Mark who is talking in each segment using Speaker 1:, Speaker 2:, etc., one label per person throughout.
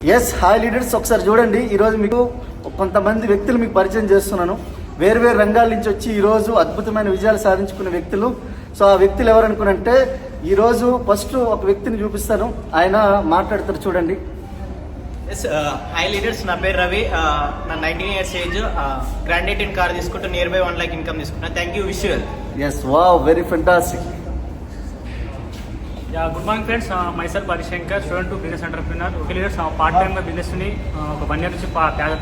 Speaker 1: Yes hi leaders ఒకసారి చూడండి. ఈరోజు మీకు కొంతమంది వ్యక్తులు మీకు పరిచయం చేస్తున్నాను. వేరు వేరు రంగాల నుంచి వచ్చి ఈరోజు అద్భుతమైన విజయాలు సాధించుకున్న వ్యక్తులు. సో ఆ వ్యక్తులు ఎవరు అనుకునంటే ఈరోజు ఫస్ట్ ఒక వ్యక్తిని చూపిస్తాను. ఆయన మాట్లాడతారు చూడండి.
Speaker 2: ఎస్ హై లీడర్స్ నా పేరు రవి. Uh, నా nineteen years age grand eighteen car తీసుకుంటూ nearby one lakh income తీసుకున్నా thank you
Speaker 1: wishes wow very fantastic
Speaker 3: ya good morning friends myself Harishankar student to business entrepreneur okay leaders part టైమ్గా బిజినెస్ని ఒక one year నుంచి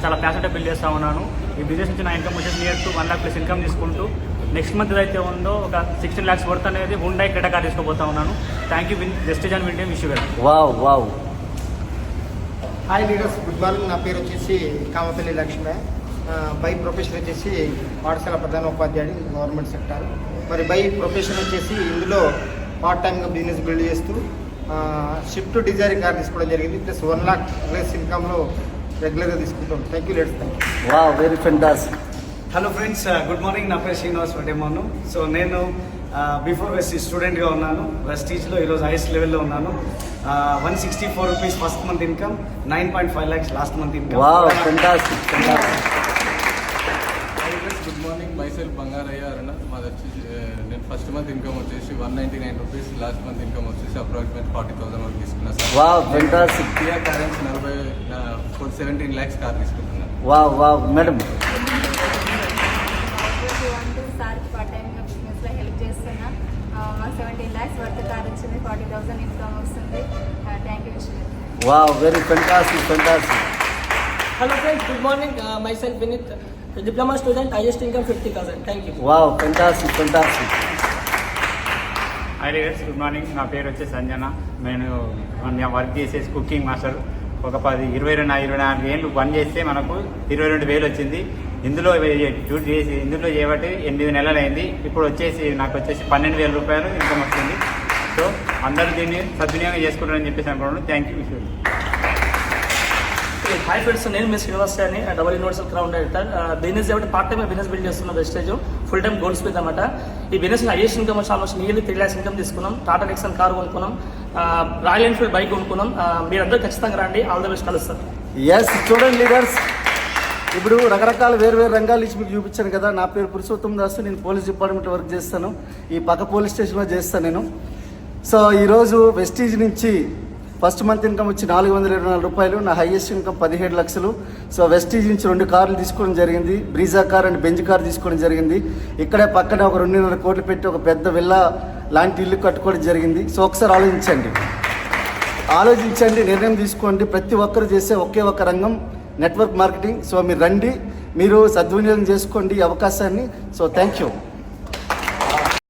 Speaker 3: చాలా ప్యాషన్గా build చేస్తూ ఉన్నాను. ఈ business నుంచి నా ఇన్కమ్ వచ్చేసి near to one lakh plus income తీసుకుంటూ నెక్స్ట్ మంత్ అయితే ఉందో ఒక సిక్స్టీన్ ల్యాక్స్ వర్త్ అనేది హుండై క్రెటా కార్ తీసుకోబోతా ఉన్నాను. Thank you win justice and వింటే wish well
Speaker 1: wow wow
Speaker 4: hi leaders good morning నా పేరు వచ్చేసి కామపల్లి లక్ష్మి. బై ప్రొఫెషన్ వచ్చేసి పాఠశాల ప్రధాన ఉపాధ్యాయుడు గవర్నమెంట్ సెక్టార్ మరి బై ప్రొఫెషన్ వచ్చేసి ఇందులో పార్ట్ టైమ్గా బిజినెస్ బిల్డ్ చేస్తూ షిఫ్ట్ డిజైర్ కార్ తీసుకోవడం జరిగింది. ప్లస్ వన్ లాక్ ప్లస్ ఇన్కమ్లో రెగ్యులర్గా తీసుకుంటాం. Thank you leaders thank you
Speaker 1: wow very fantastic
Speaker 5: hello friends good morning నా పేరు శ్రీనివాస్ వడ్డేమోను సో నేను బిఫోర్ వెస్టీ స్టూడెంట్గా ఉన్నాను. వెస్టీజ్లో ఈరోజు హైయెస్ట్ లెవెల్లో ఉన్నాను. One sixty four rupees first month income nine point five lakhs last month income
Speaker 6: good morning myself Bangaraiah Aruna మాది ఆ, నేను ఫస్ట్ మంత్ ఇన్కమ్ వచ్చేసి one ninety nine rupees last month income వచ్చేసి అప్రాక్సిమేట్ ఫార్టీ థౌసండ్ వరకు తీసుకున్నా sir
Speaker 1: wow fantastic
Speaker 6: Kia Carens నలభై four seventeen lakhs car తీసుకుంటున్నాను
Speaker 1: wow wow madam wow very fantastic fantastic
Speaker 7: friends, good morning. Uh, myself Vinit, a diploma student, highest income 50,000. Thank you.
Speaker 1: Wow fantastic fantastic
Speaker 3: hi leaders good morning నా పేరు వచ్చి సంజన. నేను నేను work చేసేసి cooking master ఒక పది ఇరవై రెండు ఇరవై నాలుగు ఏళ్ళు పని చేస్తే మనకు ఇరవై రెండు వేలు వచ్చింది. ఇందులో డ్యూటీ చేసి ఇందులో చేయబట్టి ఎనిమిది నెలలు అయింది ఇప్పుడు వచ్చేసి నాకు వచ్చేసి పన్నెండు వేల రూపాయలు ఇన్కమ్ వస్తుంది సో అందరూ దీన్ని సద్వినియోగం చేసుకుంటారని చెప్పేసి అనుకున్నాను థ్యాంక్ యూ
Speaker 7: హాయ్ ఫ్రెండ్స్ నేను మీ శ్రీనివాస్ అని double universal crowned editor business కాబట్టి పార్ట్ టైం బిజినెస్ బిల్డ్ చేస్తున్న వెస్టేజ్ ఫుల్ టైం గోల్డ్స్ మీద అనమాట ఈ బిజినెస్ హైయెస్ట్ ఇన్కమ్ వచ్చి almost nearly three lakhs income తీసుకున్నాం. టాటా నెక్సన్ కార్ కొనుక్కున్నాం. రాయల్ ఎన్ఫీల్డ్ బైక్ కొనుక్కున్నాం. మీరందరూ ఖచ్చితంగా రండి. ఆల్ ద బెస్ట్ కలుస్తారు
Speaker 1: ఎస్ చూడండి లీడర్స్ ఇప్పుడు రకరకాల వేరు వేరు రంగాలు ఇచ్చి మీకు చూపించాను కదా. నా పేరు పురుషోత్తం దాస్. నేను పోలీస్ డిపార్ట్మెంట్ వర్క్ చేస్తాను. ఈ పక్క పోలీస్ స్టేషన్లో చేస్తాను నేను. సో ఈరోజు వెస్టీజ్ నుంచి ఫస్ట్ మంత్ ఇన్కమ్ వచ్చి నాలుగు వందల ఇరవై నాలుగు రూపాయలు. నా హైయెస్ట్ ఇన్కమ్ పదిహేడు లక్షలు. సో వెస్టీజ్ నుంచి రెండు కార్లు తీసుకోవడం జరిగింది. Brezza car and Benz car తీసుకోవడం జరిగింది. ఇక్కడే పక్కనే ఒక రెండున్నర కోట్లు పెట్టి ఒక పెద్ద విల్లా లాంటి ఇల్లు కట్టుకోవడం జరిగింది. సో ఒకసారి ఆలోచించండి. ఆలోచించండి నిర్ణయం తీసుకోండి. ప్రతి ఒక్కరు చేసే ఒకే ఒక రంగం నెట్వర్క్ మార్కెటింగ్. సో మీరు రండి మీరు సద్వినియోగం చేసుకోండి ఈ అవకాశాన్ని. So thank you.